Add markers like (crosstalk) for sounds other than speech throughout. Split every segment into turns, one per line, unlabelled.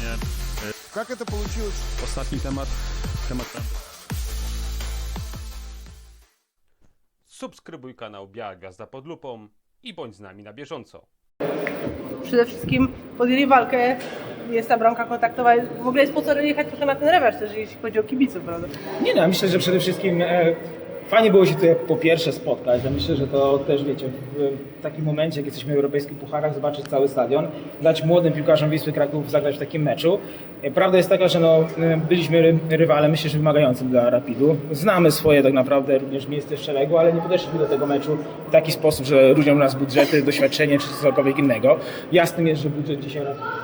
Э, Как это получилось?
Ostatni temat, temat
Subskrybuj kanał Biała Gwiazda pod lupą i bądź z nami na bieżąco.
Przede wszystkim podjęli walkę, jest ta bramka kontaktowa. W ogóle jest po co jechać trochę na ten rewanż też, jeśli chodzi o kibiców, prawda?
Nie no, ja myślę, że przede wszystkim e, fajnie było się tutaj po pierwsze spotkać. Ja myślę, że to też wiecie, w, takim momencie, jak jesteśmy w europejskich pucharach, zobaczyć cały stadion, dać młodym piłkarzom Wisły Kraków zagrać w takim meczu. Prawda jest taka, że no, e, byliśmy ry- rywalem, myślę, że wymagającym dla Rapidu. Znamy swoje tak naprawdę również miejsce w szeregu, ale nie podeszliśmy do tego meczu w taki sposób, że różnią nas budżety, doświadczenie czy cokolwiek innego. Jasnym jest, że budżet dzisiaj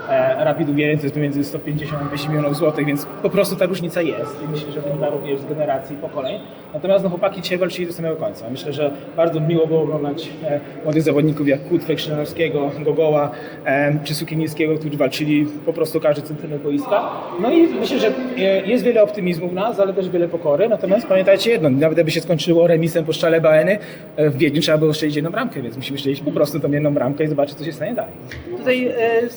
e, Rapidu Wieluń jest pomiędzy 150 a 200 milionów złotych, więc po prostu ta różnica jest i myślę, że wynika również z generacji pokoleń. Natomiast no, chłopaki dzisiaj walczyli do samego końca. Myślę, że bardzo miło było oglądać e, młodych zawodników jak Kutwę, Krzynowskiego, Gogoła e, czy Sukiennickiego, którzy walczyli po prostu każdy centymetr boiska. No i myślę, że e, jest wiele optymizmu w nas, ale też wiele pokory. Natomiast pamiętajcie jedno, nawet jakby się skończyło remisem po szczale Baeny, e, w Wiedniu trzeba było strzelić jedną bramkę, więc musimy strzelić po prostu tą jedną bramkę i zobaczyć, co się stanie dalej.
Tutaj e,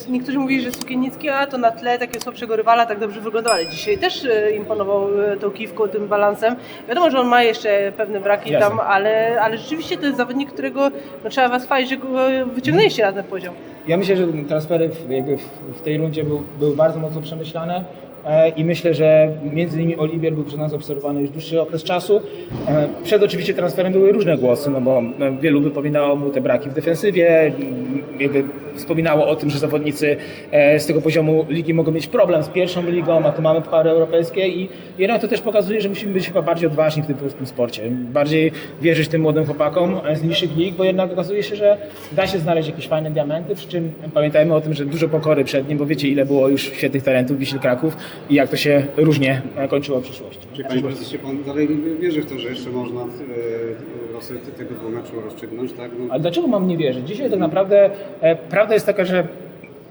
niektórzy mówili, że Sukiennicki, a to na tle takiego słabszego rywala tak dobrze wyglądał, ale dzisiaj też e, imponował e, tą kiwką, tym balansem. Wiadomo, że on ma jeszcze pewne braki
Jasne.
tam, ale, ale rzeczywiście to jest zawodnik, którego no, trzeba was chwalić, że go wyciągnęliście na ten poziom.
Ja myślę, że transfery w, jakby w, w tej rundzie był, były bardzo mocno przemyślane i myślę, że między innymi Oliwier był przez nas obserwowany już dłuższy okres czasu. E, przed oczywiście transferem były różne głosy, no bo e, wielu wypominało mu te braki w defensywie, jakby wspominało o tym, że zawodnicy e, z tego poziomu ligi mogą mieć problem z pierwszą ligą, a tu mamy puchary europejskie i jednak to też pokazuje, że musimy być chyba bardziej odważni w tym polskim sporcie, bardziej wierzyć tym młodym chłopakom e, z niższych lig, bo jednak okazuje się, że da się znaleźć jakieś fajne diamenty, przy czym pamiętajmy o tym, że dużo pokory przed nim, bo wiecie ile było już świetnych talentów w Wiśle Kraków i jak to się różnie e, kończyło w przyszłości.
Czy panie prezesie, pan dalej wierzy w to, że jeszcze można e, losy tego dwóch meczu rozstrzygnąć, tak? No,
Ale dlaczego mam nie wierzyć? Dzisiaj tak naprawdę e, prawda jest taka, że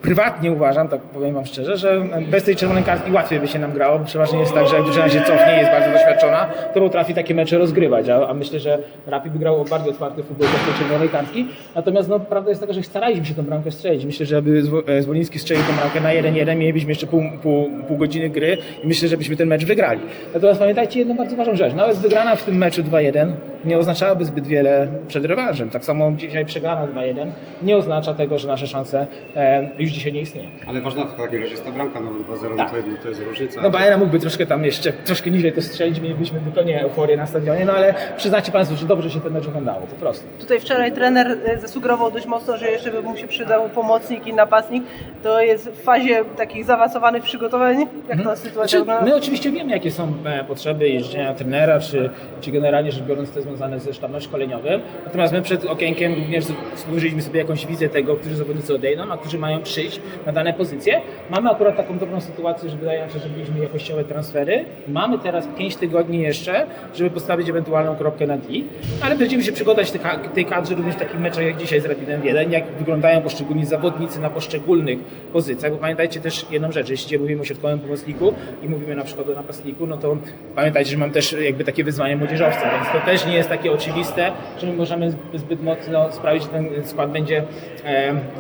prywatnie uważam, tak powiem wam szczerze, że bez tej czerwonej kartki łatwiej by się nam grało. Przeważnie jest tak, że jak drużyna się cofnie, jest bardzo doświadczona, to potrafi takie mecze rozgrywać, a, a myślę, że Rapid by grał o bardzo otwarty futbol bez tej czerwonej kartki. Natomiast no, prawda jest taka, że staraliśmy się tę bramkę strzelić. Myślę, że aby e, Zwoliński strzelił tę bramkę na 1-1, mielibyśmy jeszcze pół, pół, pół godziny gry i myślę, że byśmy ten mecz wygrali. Natomiast pamiętajcie jedną bardzo ważną rzecz. Nawet wygrana w tym meczu 2-1 nie oznaczałaby zbyt wiele przed rewanżem. Tak samo dzisiaj przegrana 2-1 nie oznacza tego, że nasze szanse e, już dzisiaj nie istnieją.
ale ważna w takim razie jest ta bramka, no 2-0
Tak.
to, to jest różnica.
No Bayern mógłby troszkę tam jeszcze, troszkę niżej to strzelić, mielibyśmy tylko nie euforię na stadionie, no ale przyznacie Państwo, że dobrze się ten mecz oglądało, po prostu.
Tutaj wczoraj trener e, zasugerował dość mocno, że jeszcze by mu się przydał pomocnik i napastnik. To jest w fazie takich zaawansowanych przygotowań. Jak ta sytuacja
Znaczy,
wygląda?
my oczywiście wiemy, jakie są e, potrzeby jeżdżenia trenera, czy, czy generalnie rzecz biorąc te związane ze sztabem szkoleniowym. Natomiast my przed okienkiem również stworzyliśmy sobie jakąś wizję tego, którzy zawodnicy odejdą, a którzy mają przyjść na dane pozycje. Mamy akurat taką dobrą sytuację, że wydaje nam się, że byliśmy jakościowe transfery. Mamy teraz 5 tygodni jeszcze, żeby postawić ewentualną kropkę na i, ale będziemy się przygotować tej kadrze również w takich meczach jak dzisiaj z Rapidem Wiedeń, jak wyglądają poszczególni zawodnicy na poszczególnych pozycjach, bo pamiętajcie też jedną rzecz, jeśli mówimy o środkowym pomocniku i mówimy na przykład o napastniku, no to pamiętajcie, że mam też jakby takie wyzwanie młodzieżowca, więc to też nie jest takie oczywiste, że my możemy zbyt mocno sprawić, że ten skład będzie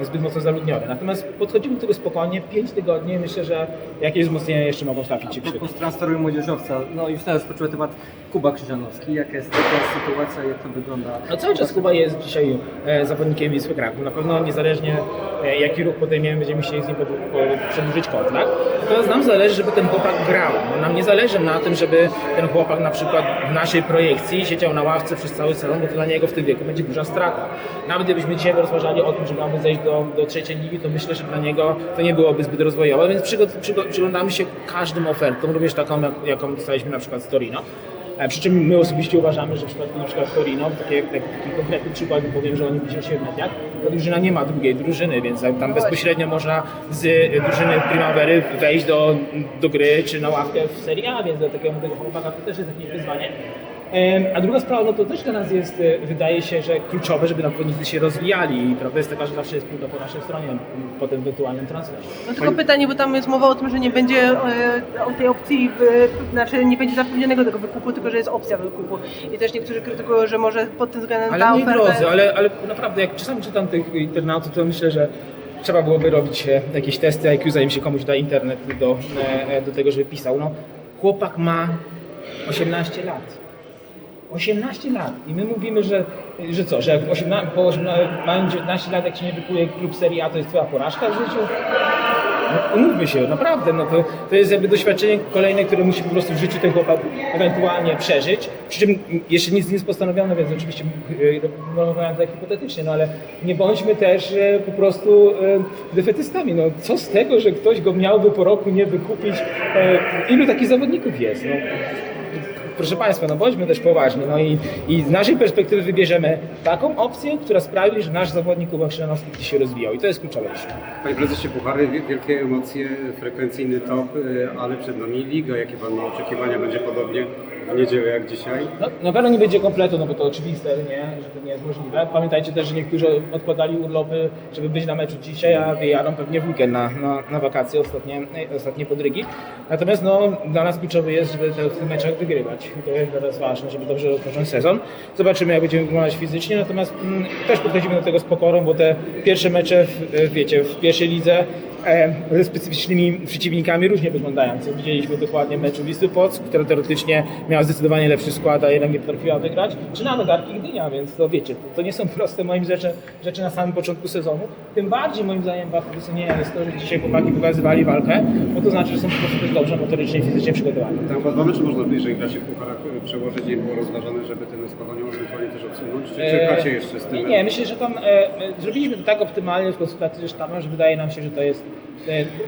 zbyt mocno zaludniony. Natomiast podchodzimy do tego spokojnie, 5 tygodni, myślę, że jakieś wzmocnienia jeszcze mogą trafić się
A propos transferu młodzieżowca, no już teraz rozpocząłem temat Kuba Krzyżanowski. Jaka jest taka sytuacja, jak to wygląda?
No cały czas Kuba jest dzisiaj e, zawodnikiem Wisły Kraków. Na pewno niezależnie e, jaki ruch podejmiemy, będziemy chcieli z nim pod- po- przedłużyć kontrakt. Natomiast nam zależy, żeby ten chłopak grał. No, nam nie zależy na tym, żeby ten chłopak na przykład w naszej projekcji siedział na ławce przez cały sezon, bo to dla niego w tym wieku będzie duża strata. Nawet gdybyśmy dzisiaj rozważali o tym, że mamy zejść do, do trzeciej ligi, to myślę, że dla niego to nie byłoby zbyt rozwojowe, więc przyglądamy się każdym ofertom, również taką, jak, jaką dostaliśmy na przykład z Torino. E, Przy czym my osobiście uważamy, że w przypadku na przykład Torino, taki, taki konkretny przykład powiem, że oni dzisiaj się w mediach, drużyna nie ma drugiej drużyny, więc tam bezpośrednio można z e, drużyny Primavery wejść do, do gry czy na ławkę w Serie A, więc dla takiego młodego chłopaka to też jest jakieś wyzwanie. A druga sprawa, no to też dla nas jest, e, wydaje się, że kluczowe, żeby zawodnicy się rozwijali i prawda jest taka, że zawsze jest półka po naszej stronie po tym ewentualnym transferze.
No tylko pytanie, bo tam jest mowa o tym, że nie będzie e, o tej opcji, znaczy nie będzie zapewnionego tego wykupu, tylko że jest opcja wykupu. I też niektórzy krytykują, że może pod tym względem ta
Ale moi
oferta...
drodzy, ale, ale naprawdę jak czasami czytam tych internautów, to myślę, że trzeba byłoby robić e, jakieś testy IQ, zanim się komuś da internet do, e, e, do tego, żeby pisał. No, chłopak ma 18 lat. 18 lat i my mówimy, że, że co, że jak 18, po 18, mając 19 lat, jak się nie wykuje klub Serie A, to jest twoja porażka w życiu? No, umówmy się, naprawdę, no to, to jest jakby doświadczenie kolejne, które musi po prostu w życiu ten chłopak ewentualnie przeżyć. Przy czym jeszcze nic nie jest postanowione, więc oczywiście rozmawiam tutaj hipotetycznie, no ale nie bądźmy też e, po prostu e, defetystami. No, co z tego, że ktoś go miałby po roku nie wykupić? E, ilu takich zawodników jest? No, proszę Państwa, no bądźmy też poważni. No i, i z naszej perspektywy wybierzemy taką opcję, która sprawi, że nasz zawodnik Kuba Krzyżanowski się rozwijał. I to jest kluczowe jeszcze.
Panie prezesie Puchary, wie- wielkie emocje, frekwencyjny top, y, ale przed nami liga. Jakie pan ma oczekiwania? Będzie podobnie w niedzielę jak dzisiaj?
No, na pewno nie będzie kompletu, no bo to oczywiste, nie, że to nie jest możliwe. Pamiętajcie też, że niektórzy odkładali urlopy, żeby być na meczu dzisiaj, a wyjadą pewnie w weekend na, na, na wakacje, ostatnie, ostatnie podrygi. Natomiast no, dla nas kluczowe jest, żeby te, w tych meczach wygrywać. To jest dla nas ważne, żeby dobrze rozpocząć sezon. Zobaczymy, jak będziemy wyglądać fizycznie, natomiast mm, też podchodzimy do tego z pokorą, bo te pierwsze mecze, w, wiecie, w pierwszej lidze ze specyficznymi przeciwnikami różnie wyglądają. Co widzieliśmy dokładnie meczu Wisły Płock, która teoretycznie miała zdecydowanie lepszy skład, a jednak nie potrafiła wygrać, czy nawet Arki Gdynia, więc to wiecie, to, to nie są (laughs) proste moim rzeczy, rzeczy na samym początku sezonu. Tym bardziej moim zdaniem bardzo docenienia jest to, że dzisiaj chłopaki pokazywali walkę, bo to znaczy, że są po prostu też dobrze motorycznie i fizycznie przygotowani.
Tam chyba dwa mecze można bliżej gracie w Pucharach przełożyć i było rozważane, żeby ten składaniu ewentualnie też odsunąć? Czy czekacie jeszcze z tym?
Nie, myślę, że tam e, e, zrobiliśmy to tak optymalnie w konsultacji ze sztabem, że wydaje nam się, że to jest e,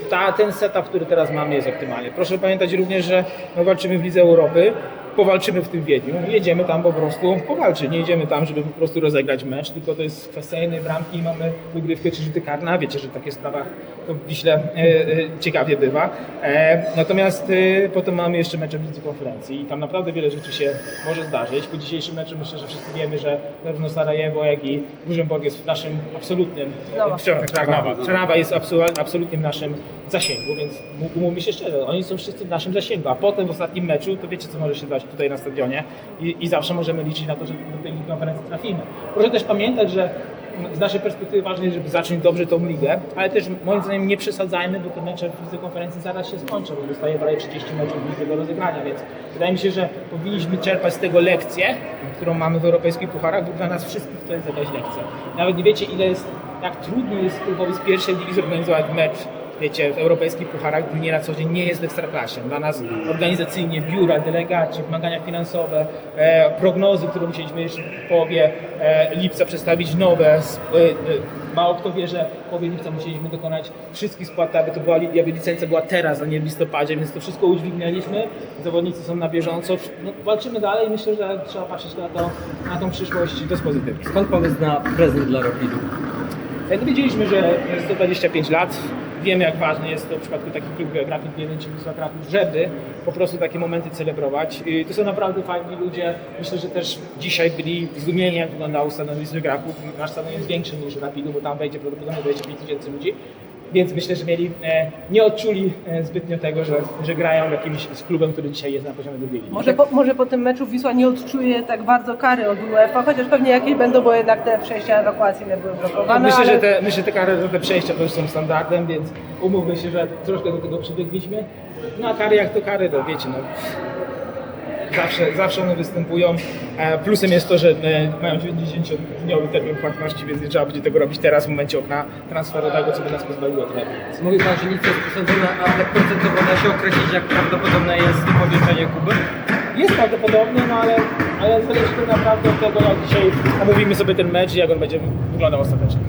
ta, ten setup, który teraz mamy jest optymalny. Proszę pamiętać również, że my walczymy w Lidze Europy, powalczymy w tym Wiedniu, jedziemy tam po prostu powalczyć, nie jedziemy tam, żeby po prostu rozegrać mecz, tylko to jest kwestia jednej bramki i mamy wygrywkę czy rzuty karne, wiecie, że w takich sprawach to w Wiśle e, e, ciekawie bywa. E, natomiast e, potem mamy jeszcze mecze w Lidze Konferencji i tam naprawdę wiele rzeczy się może zdarzyć. Po dzisiejszym meczu myślę, że wszyscy wiemy, że zarówno Sarajewo, jak i Różemborg jest w naszym absolutnym... Przepraszam, Trnawa. Trnawa jest absolu- absolutnie w naszym zasięgu, więc umówmy się szczerze, oni są wszyscy w naszym zasięgu, a potem w ostatnim meczu to wiecie, co może się dać tutaj na stadionie i, i zawsze możemy liczyć na to, że do tej konferencji trafimy. Proszę też pamiętać, że z naszej perspektywy ważne jest, żeby zacząć dobrze tą ligę, ale też moim zdaniem nie przesadzajmy, bo te mecze w konferencji zaraz się skończą, bo zostaje prawie 30 meczów w do rozegrania, więc wydaje mi się, że powinniśmy czerpać z tego lekcję, którą mamy w europejskich pucharach, bo dla nas wszystkich to jest jakaś lekcja. Nawet nie wiecie, ile jest, jak trudno jest klubowi z pierwszej ligi zorganizować mecz wiecie, w europejskich pucharach, gdy nie na co dzień nie jest w ekstraklasie. Dla nas organizacyjnie biura, delegaci, wymagania finansowe, e, prognozy, które musieliśmy jeszcze w połowie e, lipca przedstawić nowe. S- e, e, mało kto wie, że w połowie lipca musieliśmy dokonać wszystkich spłat, aby to była li- jakby licencja była teraz, a nie w listopadzie, więc to wszystko udźwignęliśmy. Zawodnicy są na bieżąco. No, walczymy dalej i myślę, że trzeba patrzeć na, to, na tą przyszłość i to jest pozytywne.
Skąd pomysł na prezent dla Rapidu?
Jak dowiedzieliśmy, że jest 125 lat, wiemy jak ważne jest to w przypadku takich klubów Rapid Wiedeń czy Kraków, żeby po prostu takie momenty celebrować. To są naprawdę fajni ludzie. Myślę, że też dzisiaj byli zdumieni jak wyglądało stadion Wisły Kraków. Nasz stadion jest większy niż Rapidu, bo tam wejdzie prawdopodobnie 25 tysięcy ludzi. Więc myślę, że mieli, e, nie odczuli e, zbytnio tego, że, że grają jakimś z klubem, który dzisiaj jest na poziomie drugiej ligi.
Może po, może po tym meczu Wisła nie odczuje tak bardzo kary od UEFA, chociaż pewnie jakieś będą, bo jednak te przejścia ewakuacyjne były blokowane.
Myślę,
ale...
że te, myślę, że te kary, te przejścia już są standardem, więc umówmy się, że troszkę do tego przybiegliśmy. No a kary jak to kary, to wiecie, no. Zawsze, zawsze one występują. E, Plusem jest to, że e, mają 90-dniowy termin płatności, więc nie trzeba będzie tego robić teraz w momencie okna transferowego, co by nas pozbawiło trochę pieniędzy.
Mówi Pan, że nic jest przesądzone, a tak procentowo da się określić, jak prawdopodobne jest powiększenie Kuby?
Jest prawdopodobne, no ale, ale zależy to naprawdę od tego, jak dzisiaj omówimy sobie ten mecz i jak on będzie wyglądał ostatecznie.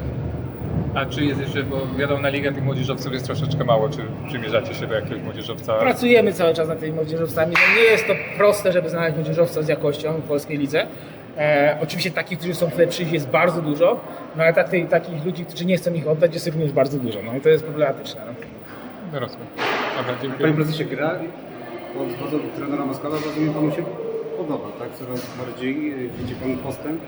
A czy jest jeszcze, bo wiadomo na ligę tych młodzieżowców jest troszeczkę mało, czy przymierzacie się do jakiegoś młodzieżowca?
Pracujemy cały czas nad tymi młodzieżowcami. No nie jest to proste, żeby znaleźć młodzieżowca z jakością w polskiej lidze. E, oczywiście takich, którzy są tutaj przyjść jest bardzo dużo, no ale takich, takich ludzi, którzy nie chcą ich oddać jest również bardzo dużo. No i to jest problematyczne. No.
Rozumiem. Dobra,
Panie
dziękuję.
prezesie, gra pod wodzą trenera Moskala, rozumiem, panu się podoba, tak? Coraz bardziej y, widzi pan postęp. y,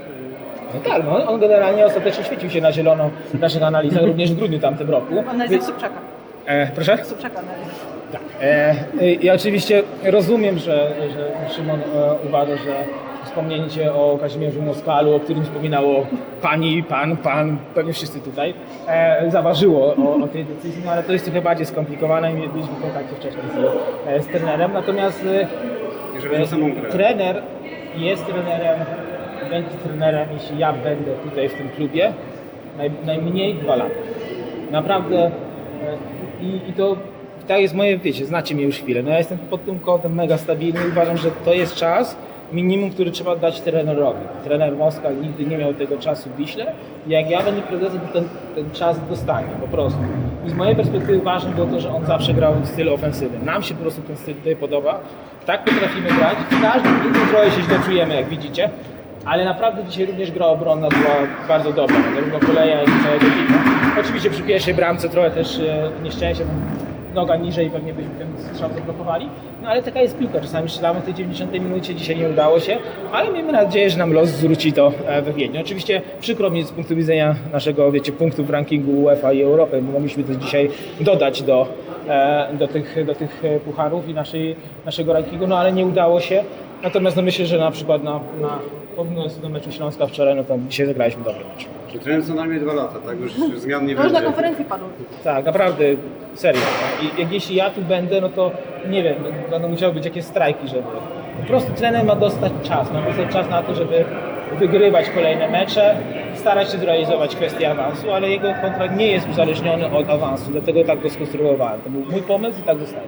No tak, no, on generalnie ostatecznie świecił się na zielono w naszych analizach, również w grudniu tamtym roku.
Analiza
Więc-
Sobczaka.
E, proszę?
Sobczaka analiza.
Tak. E, I oczywiście rozumiem, że, że Szymon e, uważa, że wspomnienie o Kazimierzu Moskalu, o którym wspominało pani, pan, pan, pewnie wszyscy tutaj, e, zaważyło o, o tej decyzji, no ale to jest trochę bardziej skomplikowane i byliśmy w kontakcie wcześniej z, e, z trenerem. Natomiast e,
Jeżeli za samą grę.
trener jest trenerem, będzie trenerem, jeśli ja będę tutaj w tym klubie, naj, najmniej dwa lata. Naprawdę e, i, i to tak jest moje, wiecie, znacie mnie już chwilę. No ja jestem pod tym kątem mega stabilny i uważam, że to jest czas minimum, który trzeba dać trenerowi. Trener Moskal nigdy nie miał tego czasu w Wiśle jak ja będę prezesem, to ten, ten czas dostanie po prostu. I z mojej perspektywy ważne było to, że on zawsze grał w stylu ofensywnym. Nam się po prostu ten styl tutaj podoba. Tak potrafimy grać. W każdym innym trochę się źle czujemy, jak widzicie. Ale naprawdę dzisiaj również gra obronna była bardzo dobra, zarówno koleja, jak i całego teamu. Oczywiście przy pierwszej bramce trochę też e, nieszczęście, noga niżej pewnie byśmy ten strzał zablokowali. No ale taka jest piłka, czasami strzelamy w tej 90 minucie, dzisiaj nie udało się, ale miejmy nadzieję, że nam los zwróci to e, we Wiedniu. Oczywiście przykro mi z punktu widzenia naszego, wiecie, punktów w rankingu UEFA i Europy, bo mogliśmy to dzisiaj dodać do, e, do, tych, do tych e, pucharów i naszej, naszego rankingu, no ale nie udało się. Natomiast no myślę, że na przykład na, na porównując do meczu Śląska wczoraj, no to dzisiaj zagraliśmy dobry mecz.
Czy trener co najmniej dwa lata, tak? Już zmian nie
To już na
będzie.
konferencji padło.
Tak, naprawdę, serio. I jak jeśli ja tu będę, no to nie wiem, będą musiały być jakieś strajki, żeby... Po prostu trener ma dostać czas, ma dostać czas na to, żeby wygrywać kolejne mecze, starać się zrealizować kwestię awansu, ale jego kontrakt nie jest uzależniony od awansu, dlatego tak go skonstruowałem. To był mój pomysł i tak zostaje.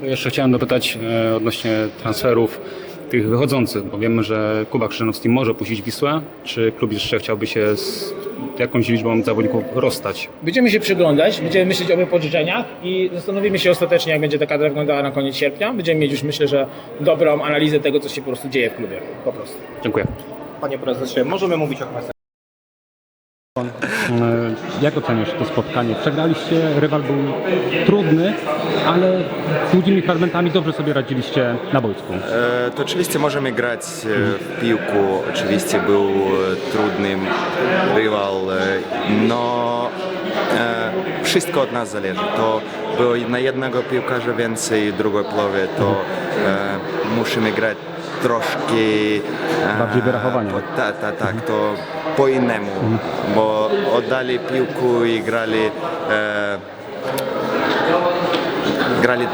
To jeszcze chciałem dopytać e, odnośnie transferów tych wychodzących, bo wiemy, że Kuba Krzyżanowski może puścić Wisłę. Czy klub jeszcze chciałby się z jakąś liczbą zawodników rozstać?
Będziemy się przyglądać, będziemy myśleć o wypożyczeniach i zastanowimy się ostatecznie, jak będzie ta kadra wyglądała na koniec sierpnia. Będziemy mieć już, myślę, że dobrą analizę tego, co się po prostu dzieje w klubie. Po prostu.
Dziękuję.
Panie prezesie, możemy mówić o kwestiach.
E, Jak oceniasz to spotkanie? Przegraliście, rywal był trudny, ale długimi fragmentami dobrze sobie radziliście na boisku.
E, To oczywiście możemy grać e, w piłku, oczywiście był e, trudny rywal, e, no e, wszystko od nas zależy. To było na jednego piłkarza więcej w drugiej połowie, to e, musimy grać troszkę e,
Bardziej wyrachowanie.
Tak, tak, tak, to po innemu, bo oddali piłkę i grali e, grali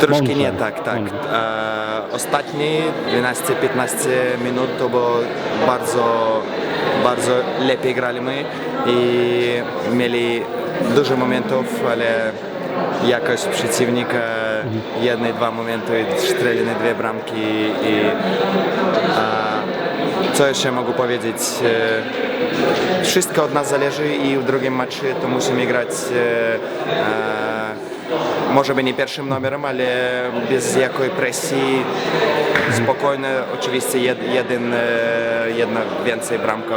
troszkę
Mądrze.
nie tak, tak.
Mądrze.
E, ostatnie 12-15 minut to było bardzo, bardzo lepiej grali my i mieli dużo momentów, ale jakoś przeciwnika jedne, dwa momenty, strzelili dwie bramki i co jeszcze mogę powiedzieć? E, wszystko od nas zależy i w drugim meczu to musimy grać e, może by nie pierwszym numerem, ale bez jakiej presji, spokojnie, oczywiście jed, jeden, e, jedna więcej bramka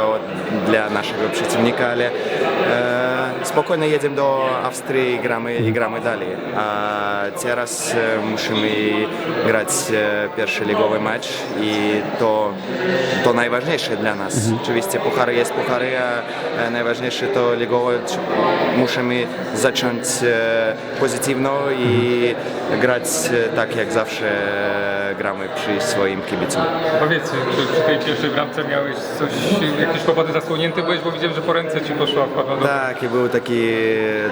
dla naszego przeciwnika, ale e, spokojnie jedziemy do Austrii i gramy, i gramy dalej. A teraz e, musimy grać pierwszy ligowy mecz i to, to najważniejsze dla nas. Oczywiście puchary jest puchary, a najważniejsze to ligowe. Musimy zacząć e, i grać e, tak jak zawsze e, gramy przy swoim kibicu.
Powiedz, czy przy tej pierwszej bramce miałeś coś, jakieś powody zasłonięty byłeś, bo widziałem, że po ręce ci poszła wpadła do...
Tak, i był taki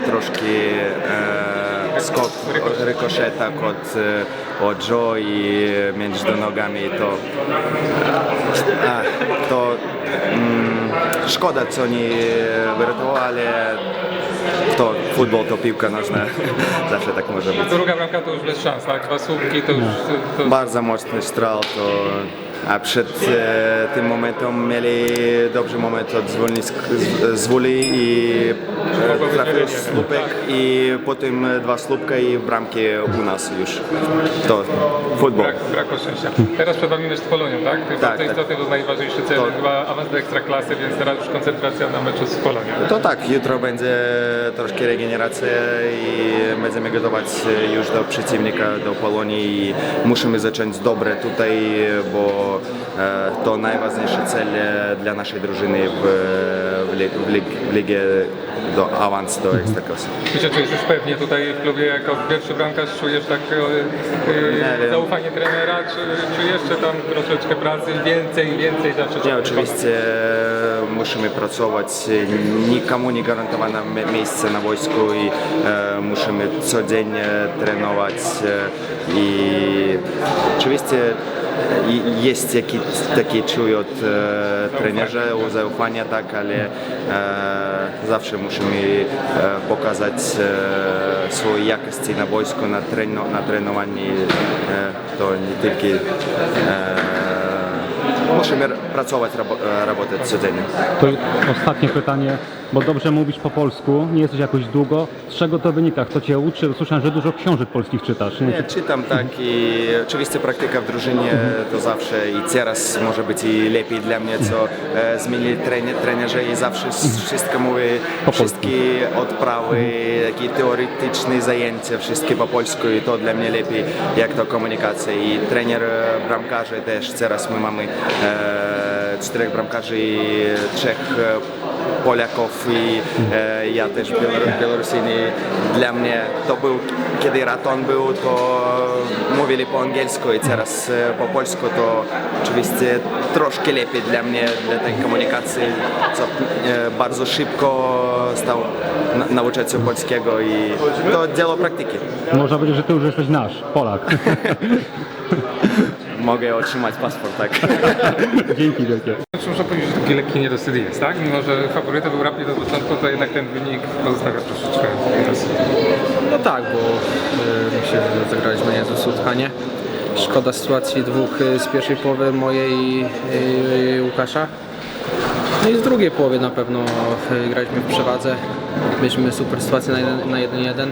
troszkę e, skok rykoszeta od, e, od Joe i między nogami to, a, to mm, szkoda co nie wyratowało, ale to futbol to piłka nożna, (laughs) zawsze tak może być.
Druga bramka to już bez szans, tak? Dwa słupki to już... To...
Bardzo mocny strzał, to, a przed e, tym momentem mieli dobry moment od zwolnisk, z, z woli i trafił słupek i potem dwa słupka i bramki u nas już. To futbol.
Brak, brakło szczęścia. Teraz przed Wami mecz z Polonią, tak? To jest
Tak,
bardzo
tak.
istotny, bo najważniejszy cel,
To-
chyba awans do Ekstraklasy, więc teraz już koncentracja na meczu z Polonią.
To tak, jutro będzie troszkę regeneracja i będziemy gotować już do przeciwnika, do Polonii i musimy zacząć dobre tutaj, bo e, to najważniejszy cel e, dla naszej drużyny w, w, lig, w, do awans do ekstraklasy.
Ty się czujesz już pewnie tutaj w klubie jako pierwszy bramkarz, czujesz tak e, e, zaufanie trenera, czy, czy jeszcze tam troszeczkę pracy, więcej, więcej zawsze
Nie, oczywiście e, musimy pracować, nikomu nie gwarantowane mie- miejsce na wojsku i e, musimy codziennie trenować e, i oczywiście jest jakiś taki czuj od e, trenerza, zaufania, tak, ale e, zawsze musimy e, pokazać e, swoje jakości na wojsku, na, treno, na trenowaniu. E, to nie tylko e, musimy r- pracować, rabo, e, работать codziennie.
To ostatnie pytanie, bo dobrze mówisz po polsku, nie jesteś jakoś długo. Z czego to wynika? Kto cię uczy? Słyszałem, że dużo książek polskich czytasz. Nie?
Nie, czytam tak i oczywiście praktyka w drużynie to zawsze i teraz może być i lepiej dla mnie, co e, zmienili trener, trenerzy i zawsze s- wszystko mówię, wszystkie odprawy, takie teoretyczne zajęcia, wszystkie po polsku i to dla mnie lepiej jak to komunikacja i trener e, bramkarzy też, teraz my mamy e, czterech bramkarzy i trzech e, Polaków i e, ja też Bielor- Białorusin i dla mnie to był, kiedy Raton był, to mówili po angielsku i teraz e, po polsku to oczywiście troszkę lepiej dla mnie, dla tej komunikacji, co e, bardzo szybko stał na, nauczyć się polskiego i to dzieło praktyki.
Można powiedzieć, że ty już jesteś nasz, Polak. (laughs)
Mogę otrzymać paszport, tak. (laughs)
Dzięki wielkie.
Czy można powiedzieć, że taki lekki niedosyt jest, tak? Mimo, że faworytem był Rapid od początku, to jednak ten wynik pozostawia troszeczkę niedosyt.
No tak, bo e, myślę, że zagraliśmy niezłe spotkanie. Szkoda sytuacji dwóch e, z pierwszej połowy mojej i e, Łukasza. No i z drugiej połowy na pewno e, graliśmy w przewadze. Mieliśmy super sytuację na 1-1. Na 1-1.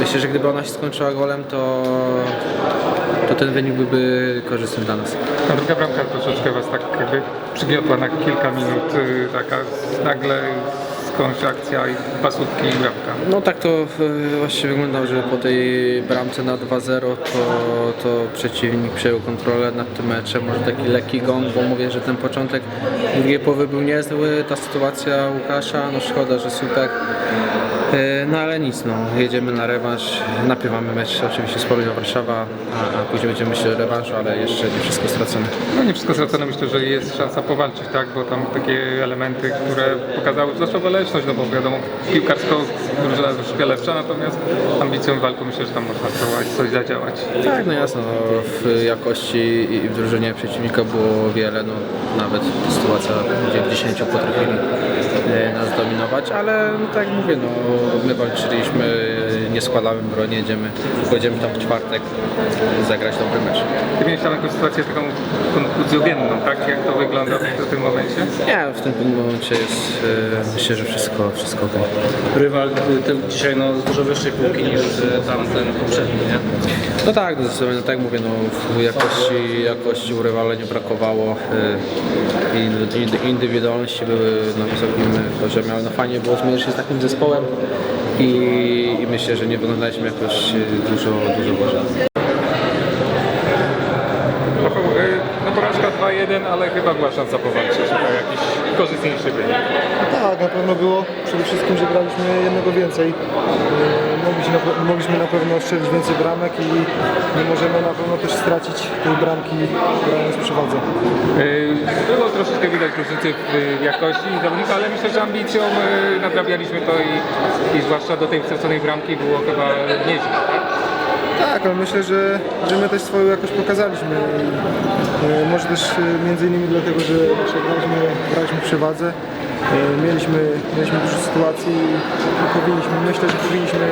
Myślę, że gdyby ona się skończyła golem, to, to ten wynik byłby korzystny dla nas.
Ta druga bramka troszeczkę was tak jakby przygniotła na kilka minut, y, taka nagle skądś akcja i dwa słupki i bramka.
No tak to e, właśnie wyglądało, że po tej bramce na 2-0 to, to przeciwnik przejął kontrolę nad tym meczem. Może taki lekki gong, bo mówię, że ten początek drugiej połowy był niezły. Ta sytuacja Łukasza, no szkoda, że Słupek. E, No ale nic, no, jedziemy na rewanż, napiewamy mecz oczywiście z Polonią Warszawa, a, a później będziemy myśleć o rewanżu, ale jeszcze nie wszystko stracone.
No nie wszystko stracone, myślę, że jest szansa powalczyć, tak? Bo tam takie elementy, które pokazały zwłaszcza waleczność, no bo wiadomo, piłkarsko drużyna troszkę lepsza, natomiast ambicją i walką myślę, że tam można spróbować coś zadziałać.
Tak, no jasno, no, w jakości i w drużynie przeciwnika było wiele, no, nawet sytuacja, gdzie w 10 potrafili nas dominować, ale no, tak jak mówię, no, my walczyliśmy, nie składamy broni, jedziemy, pojedziemy tam w czwartek zagrać dobry mecz.
Ty miałeś tam jakąś sytuację taką kontuzjogenną, tak? Jak to wygląda w tym momencie?
Nie, w tym momencie jest, e, myślę, że wszystko, wszystko ok.
Rywal ten dzisiaj no, z dużo wyższej półki niż y, tamten poprzedni, nie?
No tak, no, zdecydowanie, no, tak jak mówię, no, w jakości, jakości u rywala nie brakowało i indy- indywidualności były na wysokim poziomie, ale no, fajnie było zmierzyć się z takim zespołem i, i myślę, że nie wyglądaliśmy jakoś y, dużo, dużo gorzej.
Rafał, y, No porażka 2-1, ale chyba była szansa powalczyć o jakiś korzystniejszy wynik.
Tak, na pewno było. Przede wszystkim, że graliśmy jednego więcej. Yy, Mogliśmy na, mogliśmy na pewno strzelić więcej bramek i nie możemy na pewno też stracić tej bramki grając przewadze.
Było troszeczkę widać różnicy w y, jakości zawodnika, ale myślę, że ambicją y, nadrabialiśmy to i, i zwłaszcza do tej straconej bramki było chyba nieźle.
Tak, ale myślę, że, że my też swoją jakość pokazaliśmy. E, może też e, między innymi dlatego, że, że graliśmy, graliśmy w przewadze. E, Mieliśmy, mieliśmy dużo sytuacji i powinniśmy, myślę, że powinniśmy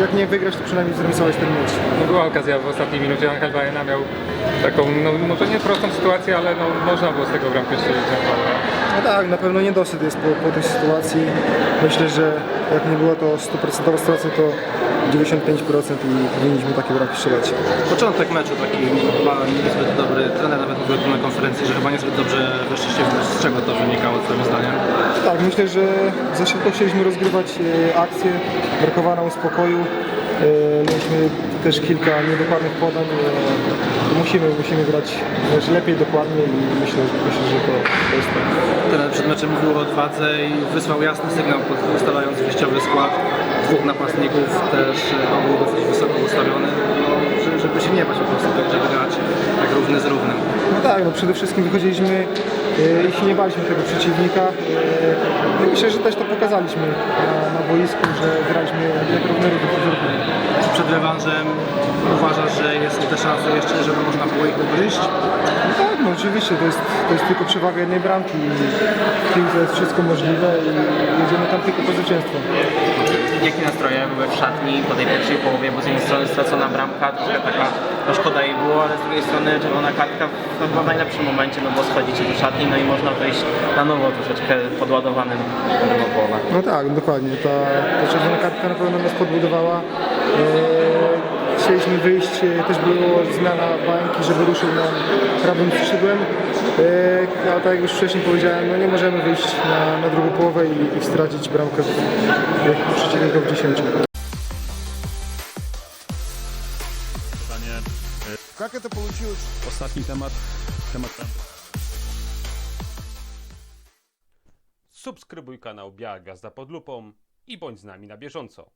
jak nie wygrać, to przynajmniej zremisować ten mecz.
No, była okazja w ostatniej minucie, Angel Baena miał taką, no może nie prostą sytuację, ale no, można było z tego bramkę strzelić pewno.
No tak, na pewno niedosyt jest po, po tej sytuacji. Myślę, że jak nie była to 100% sytuacja, to 95% i powinniśmy takie bramki strzelać.
Początek meczu taki chyba niezbyt dobry. Trener nawet mówił tym na konferencji, że chyba niezbyt dobrze weszliście w mecz. Z czego to wynikało twoim zdaniem?
Tak, myślę, że za szybko chcieliśmy rozgrywać e, akcję, brakowało nam spokoju. Mieliśmy też kilka niedokładnych podań. E, Musimy, musimy grać też lepiej, dokładniej i myślę, że- myślę że to, to jest tak.
Trener przed meczem mówił o odwadze i wysłał jasny sygnał, ustalając wyjściowy skład. Dwóch napastników też e, on był dosyć wysoko ustawiony, no, że- żeby się nie bać po prostu, tak, żeby grać tak równy z równym.
No tak, no przede wszystkim wychodziliśmy e, i się nie baliśmy tego przeciwnika. E, myślę, że też to pokazaliśmy na, na boisku, że graliśmy jak równy.
Czy przed rewanżem uważasz, że jest te szanse jeszcze, żeby można było ich ugryźć?
No tak, no oczywiście, to jest, to jest tylko przewaga jednej bramki i w piłce jest wszystko możliwe i jedziemy tam tylko po zwycięstwo.
Jakie nastroje były w szatni po tej pierwszej połowie, bo z jednej strony stracona bramka, trochę taka no szkoda jej było, ale z drugiej strony czerwona kartka w chyba w najlepszym momencie, no bo schodzicie do szatni, no i można wyjść na nowo troszeczkę podładowanym na drugą połowę.
No tak, dokładnie. Ta, ta czerwona kartka na pewno nas podbudowała. Eee, chcieliśmy wyjść, e, też była zmiana bańki, żeby ruszył nam prawym skrzydłem. Eee, ale tak jak już wcześniej powiedziałem, no nie możemy wyjść na, na drugą połowę i, i stracić bramkę jak przeciwnika w 10.
Ostatni temat, temat
Subskrybuj kanał Biała Gazda pod lupą i bądź z nami na bieżąco.